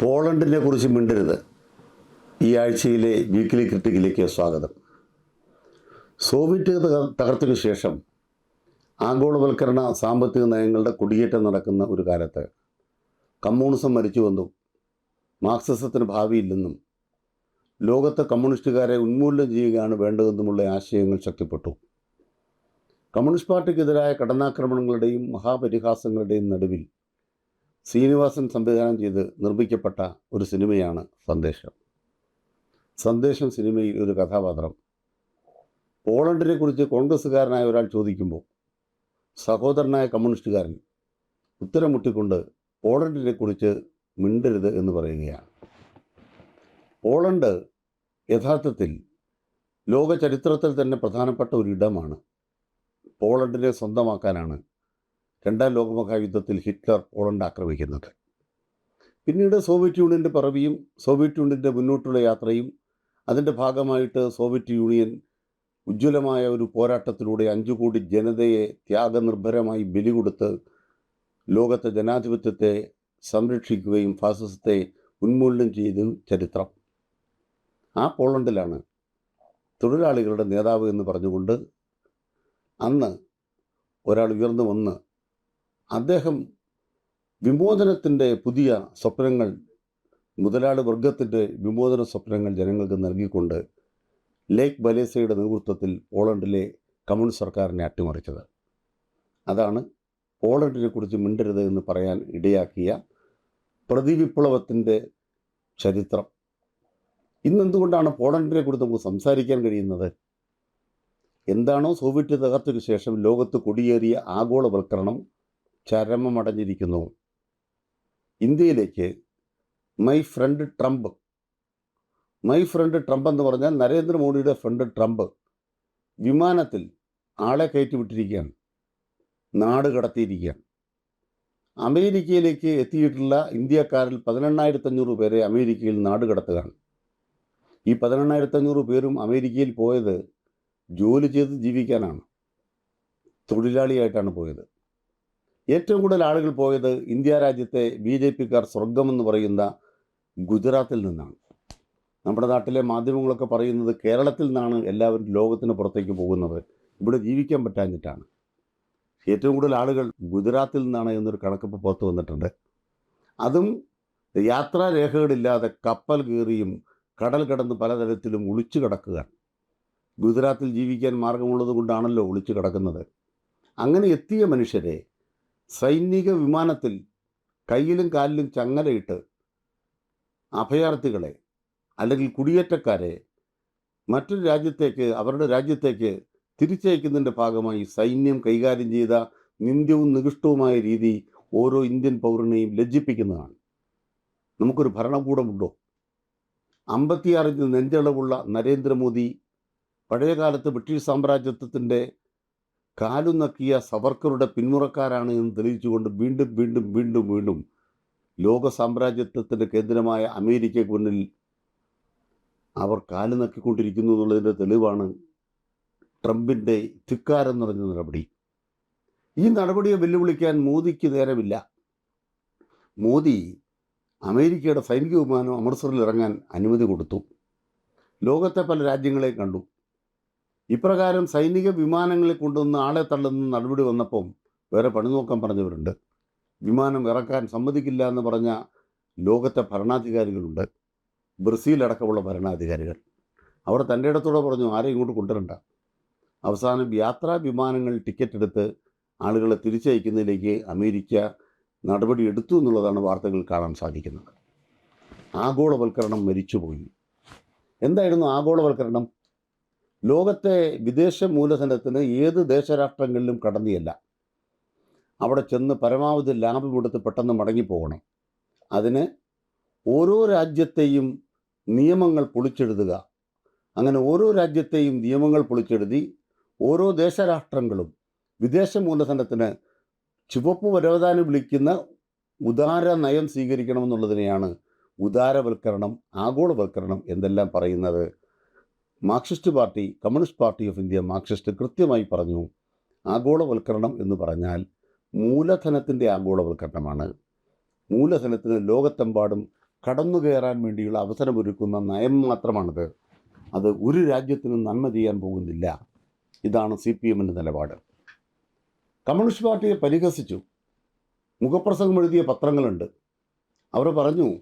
പോളണ്ടിനെ കുറിച്ച് മിണ്ടരുത്. ഈ ആഴ്ചയിലെ വീക്കിലി ക്രിട്ടിക്കിലേക്ക് സ്വാഗതം. സോവിയറ്റ് തകർത്തിന് ശേഷം ആഗോളവൽക്കരണ സാമ്പത്തിക നയങ്ങളുടെ കുടിയേറ്റം നടക്കുന്ന ഒരു കാലത്ത് കമ്മ്യൂണിസം മരിച്ചുവെന്നും മാർക്സിസത്തിന് ഭാവിയില്ലെന്നും ലോകത്തെ കമ്മ്യൂണിസ്റ്റുകാരെ ഉന്മൂലനം ചെയ്യുകയാണ് വേണ്ടതെന്നുമുള്ള ആശയങ്ങൾ ശക്തിപ്പെട്ടു. കമ്മ്യൂണിസ്റ്റ് പാർട്ടിക്കെതിരായ കടന്നാക്രമണങ്ങളുടെയും മഹാപരിഹാസങ്ങളുടെയും നടുവിൽ ശ്രീനിവാസൻ സംവിധാനം ചെയ്ത് നിർമ്മിക്കപ്പെട്ട ഒരു സിനിമയാണ് സന്ദേശം. സന്ദേശം സിനിമയിൽ ഒരു കഥാപാത്രം. പോളണ്ടിനെ കുറിച്ച് കോൺഗ്രസ്സുകാരനായ ഒരാൾ ചോദിക്കുമ്പോൾ സഹോദരനായ കമ്മ്യൂണിസ്റ്റുകാരൻ ഉത്തരം മുട്ടിക്കൊണ്ട് പോളണ്ടിനെ കുറിച്ച് മിണ്ടരുത് എന്ന് പറയുകയാണ്. പോളണ്ട് യഥാർത്ഥത്തിൽ ലോക ചരിത്രത്തിൽ തന്നെ പ്രധാനപ്പെട്ട ഒരു ഇടമാണ്. പോളണ്ടിനെ സ്വന്തമാക്കാനാണ് രണ്ടാം ലോകമഹായുദ്ധത്തിൽ ഹിറ്റ്ലർ പോളണ്ട് ആക്രമിക്കുന്നത്. പിന്നീട് സോവിയറ്റ് യൂണിയന്റെ പിറവിയും സോവിയറ്റ് യൂണിയന്റെ മുന്നോട്ടുള്ള യാത്രയും അതിന്റെ ഭാഗമായിട്ട് സോവിയറ്റ് യൂണിയൻ ഉജ്ജ്വലമായ ഒരു പോരാട്ടത്തിലൂടെ അഞ്ചു കോടി ജനതയെ ത്യാഗനിർഭരമായി ബലി കൊടുത്ത് ലോകത്തെ ജനാധിപത്യത്തെ സംരക്ഷിക്കുകയും ഫാസിസത്തെ ഉന്മൂലനം ചെയ്തു ചരിത്രം. ആ പോളണ്ടിലാണ് തൊഴിലാളികളുടെ നേതാവ് എന്ന് പറഞ്ഞുകൊണ്ട് അന്ന് ഒരാൾ ഉയർന്നു വന്ന് അദ്ദേഹം വിമോചനത്തിന്റെ പുതിയ സ്വപ്നങ്ങൾ മുതലാളി വർഗത്തിന്റെ വിമോചന സ്വപ്നങ്ങൾ ജനങ്ങൾക്ക് നൽകിക്കൊണ്ട് ലേക്ക് ബലേസയുടെ നേതൃത്വത്തിൽ പോളണ്ടിലെ കമ്മ്യൂണിസ്റ്റ് സർക്കാരിനെ അട്ടിമറിച്ചത്. അതാണ് പോളണ്ടിനെ കുറിച്ച് മിണ്ടരുത് എന്ന് പറയാൻ ഇടയാക്കിയ പ്രതിവിപ്ലവത്തിന്റെ ചരിത്രം. ഇന്നെന്തുകൊണ്ടാണ് പോളണ്ടിനെ കുറിച്ച് നമുക്ക് സംസാരിക്കാൻ കഴിയുന്നത്? എന്താണോ സോവിയറ്റ് തകർച്ചയ്ക്ക് ശേഷം ലോകത്ത് കൊടിയേറിയ ആഗോളവൽക്കരണം ചരമമടഞ്ഞിരിക്കുന്നു. ഇന്ത്യയിലേക്ക് my friend Trump my friend Trump എന്ന് പറഞ്ഞാൽ നരേന്ദ്രമോദിയുടെ ഫ്രണ്ട് ട്രംപ് വിമാനത്തിൽ ആളെ കയറ്റി വിട്ടിരിക്കുകയാണ് നാട് കടത്തിയിരിക്കുകയാണ്. അമേരിക്കയിലേക്ക് എത്തിയിട്ടുള്ള ഇന്ത്യക്കാരിൽ പതിനെണ്ണായിരത്തഞ്ഞൂറ് പേരെ അമേരിക്കയിൽ നാട് കടത്തുകയാണ്. ഈ പതിനെണ്ണായിരത്തഞ്ഞൂറ് പേരും അമേരിക്കയിൽ പോയത് ജോലി ചെയ്ത് ജീവിക്കാനാണ്. തൊഴിലാളിയായിട്ടാണ് പോയത്. ഏറ്റവും കൂടുതൽ ആളുകൾ പോയത് ഇന്ത്യ രാജ്യത്തെ ബി ജെ പിക്കാർ സ്വർഗമെന്ന് പറയുന്ന ഗുജറാത്തിൽ നിന്നാണ്. നമ്മുടെ നാട്ടിലെ മാധ്യമങ്ങളൊക്കെ പറയുന്നത് കേരളത്തിൽ നിന്നാണ് എല്ലാവരും ലോകത്തിന് പുറത്തേക്ക് പോകുന്നത്. ഇവിടെ ജീവിക്കാൻ പറ്റാഞ്ഞിട്ടാണ്. ഏറ്റവും കൂടുതൽ ആളുകൾ ഗുജറാത്തിൽ നിന്നാണ് എന്നൊരു കണക്കിപ്പോൾ പുറത്ത് വന്നിട്ടുണ്ട്. അതും യാത്രാരേഖകളില്ലാതെ കപ്പൽ കയറിയും കടൽ കടന്ന് പലതരത്തിലും ഒളിച്ചു കിടക്കുക ഗുജറാത്തിൽ ജീവിക്കാൻ മാർഗമുള്ളത് കൊണ്ടാണല്ലോ ഒളിച്ചു കിടക്കുന്നത്. അങ്ങനെ എത്തിയ മനുഷ്യരെ സൈനിക വിമാനത്തിൽ കയ്യിലും കാലിലും ചങ്ങലയിട്ട് അഭയാർത്ഥികളെ അല്ലെങ്കിൽ കുടിയേറ്റക്കാരെ മറ്റൊരു രാജ്യത്തേക്ക് അവരുടെ രാജ്യത്തേക്ക് തിരിച്ചയക്കുന്നതിന്റെ ഭാഗമായി സൈന്യം കൈകാര്യം ചെയ്ത നിന്ദ്യവും നികൃഷ്ടവുമായ രീതി ഓരോ ഇന്ത്യൻ പൗരനെയും ലജ്ജിപ്പിക്കുന്നതാണ്. നമുക്കൊരു ഭരണകൂടമുണ്ടോ? അമ്പത്തിയാറിഞ്ച് നെഞ്ചളവുള്ള നരേന്ദ്രമോദി പഴയകാലത്ത് ബ്രിട്ടീഷ് സാമ്രാജ്യത്വത്തിന്റെ കാലു നക്കിയ സവർക്കറുടെ പിന്മുറക്കാരാണ് എന്ന് തെളിയിച്ചുകൊണ്ട് വീണ്ടും വീണ്ടും വീണ്ടും വീണ്ടും ലോക സാമ്രാജ്യത്വത്തിന്റെ കേന്ദ്രമായ അമേരിക്കയ്ക്ക് മുന്നിൽ അവർ കാലു നക്കിക്കൊണ്ടിരിക്കുന്നു എന്നുള്ളതിന്റെ തെളിവാണ് ട്രംപിന്റെ ധിക്കാരം നിറഞ്ഞ നടപടി. ഈ നടപടിയെ വെല്ലുവിളിക്കാൻ മോദിക്ക് നേരമില്ല. മോദി അമേരിക്കയുടെ സൈനിക വിമാനം അമൃത്സറിൽ ഇറങ്ങാൻ അനുമതി കൊടുത്തു. ലോകത്തെ പല രാജ്യങ്ങളെയും കണ്ടു. ഇപ്രകാരം സൈനിക വിമാനങ്ങളിൽ കൊണ്ടുവന്ന് ആളെ തള്ളുന്ന നടപടി വന്നപ്പം വേറെ പണി നോക്കാൻ പറഞ്ഞവരുണ്ട്. വിമാനം ഇറക്കാൻ സമ്മതിക്കില്ല എന്ന് പറഞ്ഞ ലോകത്തെ ഭരണാധികാരികളുണ്ട്. ബ്രസീൽ അടക്കമുള്ള ഭരണാധികാരികൾ. അവർ തന്റെ ഇടത്തോടെ പറഞ്ഞു ആരെയും ഇങ്ങോട്ട് കൊണ്ടുവരണ്ട? അവസാനം യാത്രാ വിമാനങ്ങൾ ടിക്കറ്റ് എടുത്ത് ആളുകളെ തിരിച്ചയക്കുന്നതിലേക്ക് അമേരിക്ക നടപടി എടുത്തു എന്നുള്ളതാണ് വാർത്തകൾ കാണാൻ സാധിക്കുന്നത്. ആഗോളവൽക്കരണം മരിച്ചുപോയി. എന്തായിരുന്നു ആഗോളവൽക്കരണം? ലോകത്തെ വിദേശ മൂലധനത്തിന് ഏത് ദേശരാഷ്ട്രങ്ങളിലും കടന്നിയല്ല അവിടെ ചെന്ന് പരമാവധി ലാഭം ലാഭമെടുത്ത് പെട്ടെന്ന് മടങ്ങിപ്പോകണം അതിന് ഓരോ രാജ്യത്തെയും നിയമങ്ങൾ പൊളിച്ചെഴുതുക. അങ്ങനെ ഓരോ രാജ്യത്തെയും നിയമങ്ങൾ പൊളിച്ചെഴുതി ഓരോ ദേശരാഷ്ട്രങ്ങളും വിദേശ മൂലധനത്തിന് ചുവപ്പ് വരവതാനം വിളിക്കുന്ന ഉദാര നയം സ്വീകരിക്കണമെന്നുള്ളതിനെയാണ് ഉദാരവൽക്കരണം ആഗോളവൽക്കരണം എന്തെല്ലാം പറയുന്നത്. Marxist party Communist Party of India Marxist കൃത്യമായി പറഞ്ഞു ആഗോളവൽക്കരണം എന്ന് പറഞ്ഞാൽ മൂലധനത്തിന്റെ ആഗോളവൽക്കരണമാണ്. മൂലധനത്തിന് ലോകത്തെമ്പാടും കടന്നു കയറാൻ വേണ്ടിയുള്ള അവസരമൊരുക്കുന്ന നയം മാത്രമാണിത്. അത് ഒരു രാജ്യത്തിനും നന്മ ചെയ്യാൻ പോകുന്നില്ല. ഇതാണ് സി പി എമ്മിന്റെ നിലപാട്. കമ്മ്യൂണിസ്റ്റ് പാർട്ടിയെ പരിഹസിച്ചു. മുഖപ്രസംഗം എഴുതിയ പത്രങ്ങളുണ്ട്. അവർ പറഞ്ഞു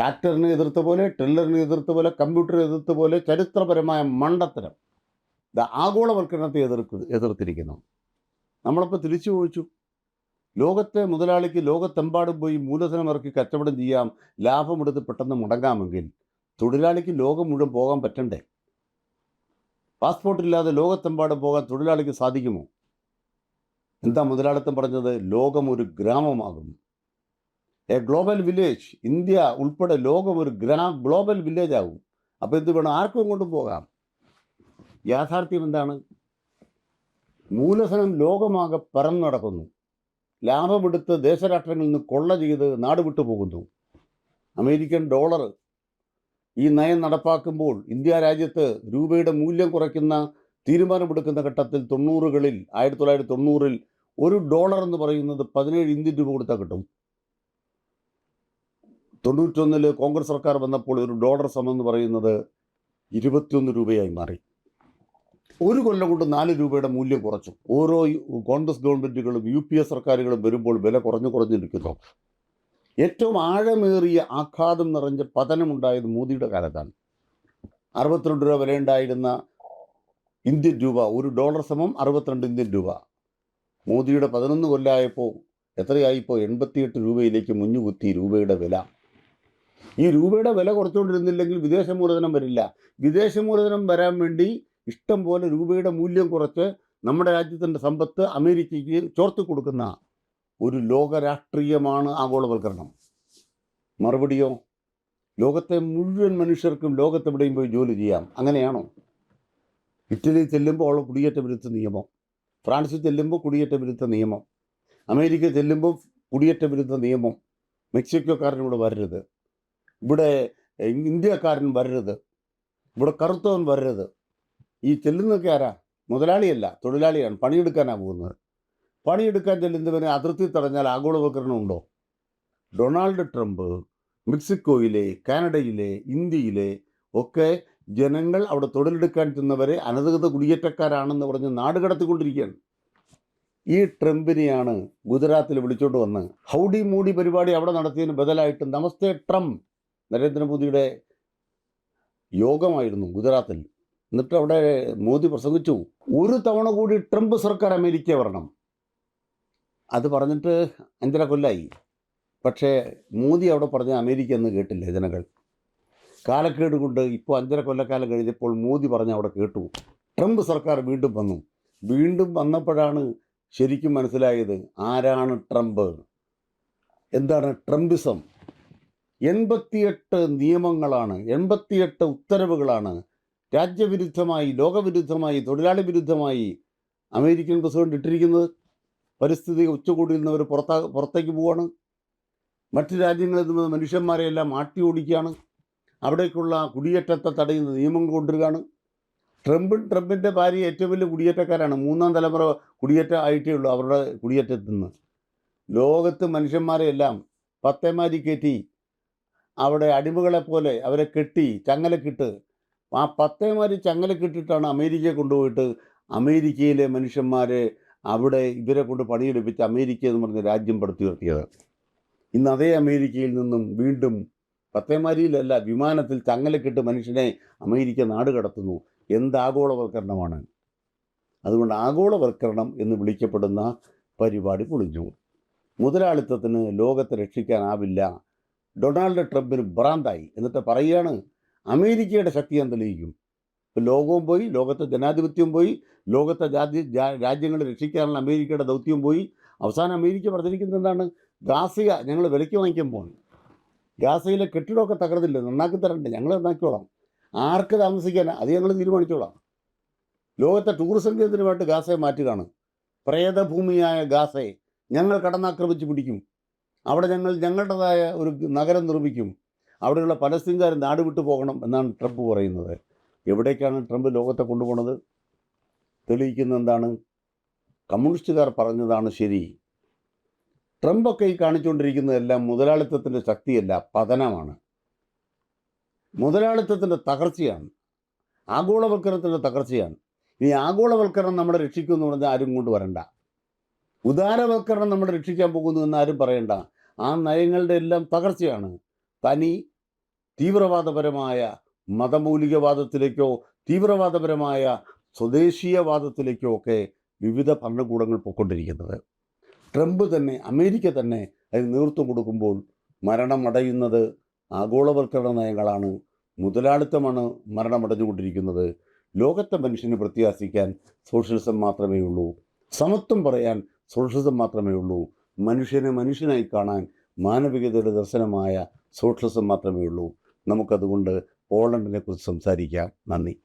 ട്രാക്ടറിനെ എതിർത്ത പോലെ ട്രില്ലറിനെ എതിർത്ത പോലെ കമ്പ്യൂട്ടറിനെ എതിർത്ത പോലെ ചരിത്രപരമായ മണ്ടത്തരം ഇത് ആഗോളവൽക്കരണത്തെ എതിർക്ക് എതിർത്തിരിക്കുന്നു. നമ്മളിപ്പോൾ തിരിച്ചു ചോദിച്ചു. ലോകത്തെ മുതലാളിക്ക് ലോകത്തെമ്പാടും പോയി മൂലധനം ഇറക്കി കച്ചവടം ചെയ്യാം ലാഭമെടുത്ത് പെട്ടെന്ന് മുടങ്ങാമെങ്കിൽ തൊഴിലാളിക്ക് ലോകം മുഴുവൻ പോകാൻ പറ്റണ്ടേ? പാസ്പോർട്ടില്ലാതെ ലോകത്തെമ്പാടും പോകാൻ തൊഴിലാളിക്ക് സാധിക്കുമോ? എന്താ മുതലാളിത്തം പറഞ്ഞത്? ലോകം ഒരു ഗ്രാമമാകും എ ഗ്ലോബൽ വില്ലേജ് ഇന്ത്യ ഉൾപ്പെടെ ലോകം ഒരു ഗ്രാ ഗ്ലോബൽ വില്ലേജ് ആകും. അപ്പോൾ എന്ത് വേണം? ആർക്കും കൊണ്ടും പോകാം. യാഥാർത്ഥ്യം എന്താണ്? മൂലധനം ലോകമാകെ പറന്നു നടക്കുന്നു. ലാഭമെടുത്ത് ദേശരാഷ്ട്രങ്ങളിൽ നിന്ന് കൊള്ള ചെയ്ത് നാട് വിട്ടു പോകുന്നു. അമേരിക്കൻ ഡോളർ ഈ നയം നടപ്പാക്കുമ്പോൾ ഇന്ത്യ രാജ്യത്ത് രൂപയുടെ മൂല്യം കുറയ്ക്കുന്ന തീരുമാനമെടുക്കുന്ന ഘട്ടത്തിൽ തൊണ്ണൂറുകളിൽ ആയിരത്തി തൊള്ളായിരത്തി തൊണ്ണൂറിൽ ഒരു ഡോളർ എന്ന് പറയുന്നത് പതിനേഴ് ഇന്ത്യൻ രൂപ കൊടുത്താൽ കിട്ടും. തൊണ്ണൂറ്റൊന്നിൽ കോൺഗ്രസ് സർക്കാർ വന്നപ്പോൾ ഒരു ഡോളർ സമം പറയുന്നത് ഇരുപത്തിയൊന്ന് രൂപയായി മാറി. ഒരു കൊല്ലം കൊണ്ട് നാല് രൂപയുടെ മൂല്യം കുറച്ചു. ഓരോ കോൺഗ്രസ് ഗവൺമെന്റുകളും യു പി എസ് സർക്കാരുകളും വരുമ്പോൾ വില കുറഞ്ഞു കുറഞ്ഞിരിക്കുന്നു ഏറ്റവും ആഴമേറിയ ആഘാതം നിറഞ്ഞ പതനമുണ്ടായത് മോദിയുടെ കാലത്താണ്. അറുപത്തിരണ്ട് രൂപ വിലയുണ്ടായിരുന്ന ഇന്ത്യൻ രൂപ ഒരു ഡോളർ സമം അറുപത്തിരണ്ട് ഇന്ത്യൻ രൂപ. മോദിയുടെ പതിനൊന്ന് കൊല്ലമായപ്പോൾ എത്രയായിപ്പോൾ എൺപത്തിയെട്ട് രൂപയിലേക്ക് മുഞ്ഞുകുത്തി രൂപയുടെ വില. ഈ രൂപയുടെ വില കുറച്ചുകൊണ്ടിരുന്നില്ലെങ്കിൽ വിദേശ മൂലധനം വരില്ല. വിദേശ മൂലധനം വരാൻ വേണ്ടി ഇഷ്ടം പോലെ രൂപയുടെ മൂല്യം കുറച്ച് നമ്മുടെ രാജ്യത്തിന്റെ സമ്പത്ത് അമേരിക്കയ്ക്ക് ചോർത്തി കൊടുക്കുന്ന ഒരു ലോകരാഷ്ട്രീയമാണ് ആഗോളവൽക്കരണം. മറുപടിയോ? ലോകത്തെ മുഴുവൻ മനുഷ്യർക്കും ലോകത്തെവിടെയും പോയി ജോലി ചെയ്യാം. അങ്ങനെയാണോ? ഇറ്റലി ചെല്ലുമ്പോൾ ഉള്ള കുടിയേറ്റ വിരുദ്ധ നിയമം. ഫ്രാൻസിൽ ചെല്ലുമ്പോൾ കുടിയേറ്റ വിരുദ്ധ നിയമം. അമേരിക്ക ചെല്ലുമ്പോൾ കുടിയേറ്റ വിരുദ്ധ നിയമം. മെക്സിക്കോക്കാരനോട് വരരുത്. ഇവിടെ ഇന്ത്യക്കാരൻ വരരുത്. ഇവിടെ കറുത്തവൻ വരരുത്. ഈ ചെല്ലുന്നക്കാരാ മുതലാളിയല്ല തൊഴിലാളിയാണ് പണിയെടുക്കാനാണ് പോകുന്നത്. പണിയെടുക്കാൻ ചെല്ലുന്നവനെ അതിർത്തി തടഞ്ഞാൽ ആഗോളവൽക്കരണം ഉണ്ടോ? ഡൊണാൾഡ് ട്രംപ് മെക്സിക്കോയിലെ കാനഡയിലെ ഇന്ത്യയിലെ ഒക്കെ ജനങ്ങൾ അവിടെ തൊഴിലെടുക്കാൻ ചെന്നവരെ അനധികൃത കുടിയേറ്റക്കാരാണെന്ന് പറഞ്ഞ് നാട് കടത്തിക്കൊണ്ടിരിക്കുകയാണ്. ഈ ട്രംപിനെയാണ് ഗുജറാത്തിൽ വിളിച്ചോണ്ട് വന്ന് ഹൗഡി മൂടി പരിപാടി അവിടെ നടത്തിയതിന് ബദലായിട്ട് നമസ്തേ ട്രംപ് നരേന്ദ്രമോദിയുടെ യോഗമായിരുന്നു ഗുജറാത്തിൽ. എന്നിട്ട് അവിടെ മോദി പ്രസംഗിച്ചു ഒരു തവണ കൂടി ട്രംപ് സർക്കാർ അമേരിക്ക വരണം. അത് പറഞ്ഞിട്ട് അഞ്ചര കൊല്ലായി. പക്ഷേ മോദി അവിടെ പറഞ്ഞ അമേരിക്ക എന്ന് കേട്ടില്ല ജനങ്ങൾ. കാലക്കേട് കൊണ്ട് ഇപ്പോൾ അഞ്ചര കൊല്ലക്കാലം കഴിഞ്ഞപ്പോൾ മോദി പറഞ്ഞ അവിടെ കേട്ടു ട്രംപ് സർക്കാർ വീണ്ടും വന്നു. വീണ്ടും വന്നപ്പോഴാണ് ശരിക്കും മനസ്സിലായത് ആരാണ് ട്രംപ്? എന്താണ് ട്രംപിസം? എൺപത്തിയെട്ട് നിയമങ്ങളാണ് എൺപത്തിയെട്ട് ഉത്തരവുകളാണ് രാജ്യവിരുദ്ധമായി ലോകവിരുദ്ധമായി തൊഴിലാളി വിരുദ്ധമായി അമേരിക്കൻ പ്രസിഡന്റ് ഇട്ടിരിക്കുന്നത്. പരിസ്ഥിതി ഉച്ചകോടിയിൽ നിന്ന് അവർ പുറത്താ പുറത്തേക്ക് പോവാണ്. മറ്റ് രാജ്യങ്ങളിൽ നിന്ന് മനുഷ്യന്മാരെയെല്ലാം ആട്ടി ഓടിക്കുകയാണ്. അവിടേക്കുള്ള കുടിയേറ്റത്തെ തടയുന്ന നിയമം കൊണ്ടുവരികയാണ്. ട്രംപും ട്രംപിന്റെ ഭാര്യ ഏറ്റവും വലിയ കുടിയേറ്റക്കാരാണ്. മൂന്നാം തലമുറ കുടിയേറ്റ ആയിട്ടേ ഉള്ളൂ അവരുടെ കുടിയേറ്റത്തിൽ നിന്ന്. ലോകത്ത് മനുഷ്യന്മാരെയെല്ലാം പത്തേമാരി കയറ്റി അവിടെ അടിമകളെ പോലെ അവരെ കെട്ടി ചങ്ങലക്കിട്ട് ആ പത്തേമാർ ചങ്ങലക്കിട്ടിട്ടാണ് അമേരിക്കയെ കൊണ്ടുപോയിട്ട് അമേരിക്കയിലെ മനുഷ്യന്മാരെ അവിടെ ഇവരെ കൊണ്ട് പണിയെടുപ്പിച്ച് അമേരിക്ക എന്ന് പറഞ്ഞ രാജ്യം പടുത്തി നിർത്തിയത് ഇന്ന് അതേ അമേരിക്കയിൽ നിന്നും വീണ്ടും പത്തേമാരിയിലല്ല വിമാനത്തിൽ ചങ്ങലക്കിട്ട് മനുഷ്യനെ അമേരിക്ക നാട് കടത്തുന്നു. എന്ത് ആഗോളവൽക്കരണമാണ്? അതുകൊണ്ട് ആഗോളവൽക്കരണം എന്ന് വിളിക്കപ്പെടുന്ന പരിപാടി പൊളിഞ്ഞു. മുതലാളിത്തത്തിന് ലോകത്തെ രക്ഷിക്കാനാവില്ല. ഡൊണാൾഡ് ട്രംപിന് ഭ്രാന്തായി. എന്നിട്ട് പറയുകയാണ് അമേരിക്കയുടെ ശക്തി ഞാൻ തെളിയിക്കും ലോകവും പോയി ലോകത്തെ ജനാധിപത്യവും പോയി ലോകത്തെ ജാതി രാജ്യങ്ങൾ രക്ഷിക്കാനുള്ള അമേരിക്കയുടെ ദൗത്യവും പോയി. അവസാനം അമേരിക്ക പറഞ്ഞിരിക്കുന്നത് എന്താണ്? ഗാസിക ഞങ്ങൾ വിലയ്ക്ക് വാങ്ങിക്കാൻ പോകണം ഗാസയിലെ കെട്ടിടമൊക്കെ തകർന്നില്ല? നന്നാക്കി തരണ്ടേ? ഞങ്ങൾ നന്നാക്കിക്കോളാം. ആർക്ക് താമസിക്കാൻ? അത് ഞങ്ങൾ തീരുമാനിച്ചോളാം. ലോകത്തെ ടൂറിസം കേന്ദ്രമായിട്ട് ഗാസയെ മാറ്റുകയാണ്. പ്രേതഭൂമിയായ ഗാസയെ ഞങ്ങൾ കടന്നാക്രമിച്ച് പിടിക്കും. അവിടെ ഞങ്ങൾ ഞങ്ങളുടേതായ ഒരു നഗരം നിർമ്മിക്കും. അവിടെയുള്ള പലസ്തീൻകാർ നാട് വിട്ടു പോകണം എന്നാണ് ട്രംപ് പറയുന്നത്. എവിടേക്കാണ് ട്രംപ് ലോകത്തെ കൊണ്ടുപോകുന്നത്? തെളിയിക്കുന്ന എന്താണ്? കമ്മ്യൂണിസ്റ്റുകാർ പറഞ്ഞതാണ് ശരി. ട്രംപൊക്കെ ഈ കാണിച്ചുകൊണ്ടിരിക്കുന്നതെല്ലാം മുതലാളിത്തത്തിന്റെ ശക്തിയല്ല പതനമാണ്. മുതലാളിത്തത്തിന്റെ തകർച്ചയാണ്. ആഗോളവൽക്കരണത്തിന്റെ തകർച്ചയാണ്. ഇനി ആഗോളവൽക്കരണം നമ്മളെ രക്ഷിക്കുമെന്ന് പറഞ്ഞാൽ ആരും കൊണ്ട് വരണ്ട. ഉദാരവൽക്കരണം നമ്മൾ രക്ഷിക്കാൻ പോകുന്നു എന്നാരും പറയണ്ട. ആ നയങ്ങളുടെ എല്ലാം തകർച്ചയാണ്. തനി തീവ്രവാദപരമായ മതമൂലികവാദത്തിലേക്കോ തീവ്രവാദപരമായ സ്വദേശീയവാദത്തിലേക്കോ ഒക്കെ വിവിധ ഭരണകൂടങ്ങൾ പോയിക്കൊണ്ടിരിക്കുന്നത്. ട്രംപ് തന്നെ അമേരിക്ക തന്നെ അതിന് നേതൃത്വം കൊടുക്കുമ്പോൾ മരണമടയുന്നത് ആഗോളവൽക്കരണ നയങ്ങളാണ്. മുതലാളിത്തമാണ് മരണമടഞ്ഞുകൊണ്ടിരിക്കുന്നത്. ലോകത്തെ മനുഷ്യനെ പ്രത്യാശിക്കാൻ സോഷ്യലിസം മാത്രമേ ഉള്ളൂ സമത്വം പറയാൻ സോഷ്യലിസം മാത്രമേ ഉള്ളൂ. മനുഷ്യനെ മനുഷ്യനായി കാണാൻ മാനവികതയുടെ ദർശനമായ സോഷ്യലിസം മാത്രമേ ഉള്ളൂ. നമുക്കതുകൊണ്ട് പോളണ്ടിനെ കുറിച്ച് സംസാരിക്കാം. നന്ദി.